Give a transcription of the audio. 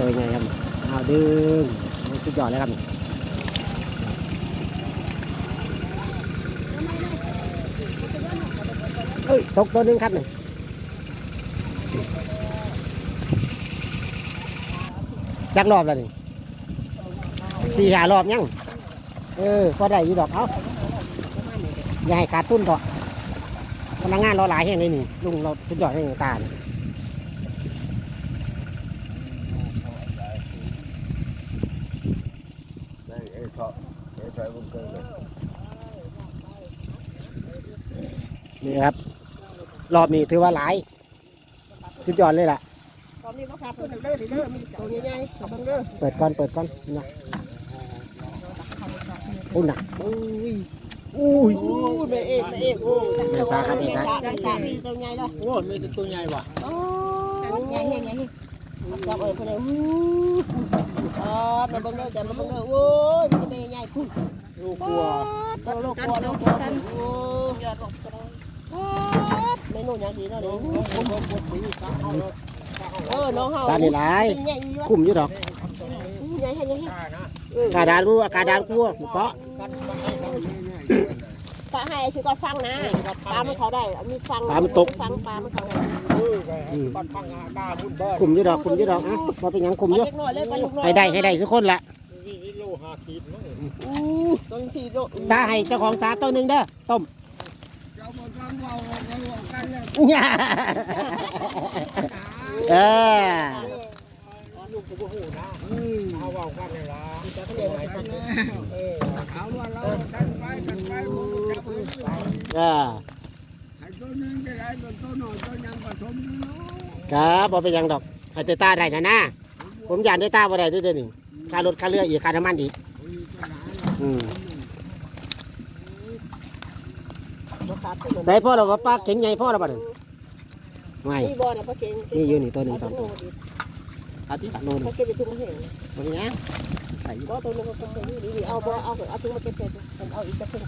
ตัวไงครับเอาดึงสุดยอดเลยครับเฮ้ยตกตัวนึงครับหนึ่งจักรอบแล้วนี่สี่หารอบยังเออพอได้ยี่ดอกเอาอย่าให้ขาดทุนต่อพนักงานเราหลายแห่งเลยนี่ลุงเราสุดยอดแห่งตา นี่ครับ รอบนี้ถือว่าหลาย สุดยอดเลยล่ะตัวใหญ่ๆกับบางเด้อเปิดก่อนเปิดก่อนนะอุ้ยหนักอุ้ยอุ้ยแม่เอกแม่เอกโอ้แม่สาครับแม่สาแม่สามีตัวใหญ่เลยโอ้มีตัวใหญ่ว่ะโอ้ยใหญ่ใหญ่ใหญ่มาจับเออคนเดียวอ๋อ มาเบิ่งเด้อจับมาเบิ่งเด้อโอ้ยมันจะเป็นใหญ่พุ่นลูกกลัวตัวโลกกลัวโลกกลัวโอ้ยยอดลบกระโดดโอ้ยเมนูอย่างดีเนาะเด้อเออน้องเฮาสารนี่หลายใหญ่อยู่คุ้มอยู่ดอกใหญ่ใหญ่ใหญ่กล้านะกาดานกูกาดานกูหมูเกาะ ปลาให้สิก่อนฟังนะปลามันเขาได้มีฟังฟังปลามันเขาได้เออไงบ้านพังงาดาบุญบ้านคุ้มอยู่ดอกคุ้มอยู่ดอกอะพอเป็นหยังคุ้มอยู่เล็กน้อยเลยปลาลูกน้อยให้ได้ให้ได้ทุกคนละนี่นี่โลหะขีดมั้งอู้ตัวนี้สี่โลตาให้เจ้าของสาตัวหนึ่งเด้อต้มเจ้าบ่ต้องเว้าเว้ากันเลยเนี่ยเออลูกก็บ่ฮู้นะเอาเว้ากันเลยล่ะเออเอาว่าเรากันไปกันไปบ่จับมือ เออให้ตัวนึงจะได้ตัวน้อยตัวยังผสมอยู่เนาะครับพอเป็นหยังดอกให้แต่ตาได้นะนะผมยานได้ตาบ่ได้ด้วยเด้อนี่ค่ารถค่าเรืออีกค่าน้ำมันอีกอืมใส่พ่อเราว่าปลาเข็งใหญ่พ่อเราบ่เนี่ยไม่ นี่บ่อนะพ่อเก่งนี่อยู่นี่ตัวหนึ่งสองตัว อาทิตย์โลนพ่อเก่งไปทุ่งเห็นตัวนี้นะใส่บ่ตัวนึงก็เก่งนี่นี่เอาบ่เอาเอาถุงมาเก็บเสร็จเอาอีกจะเพิ่ง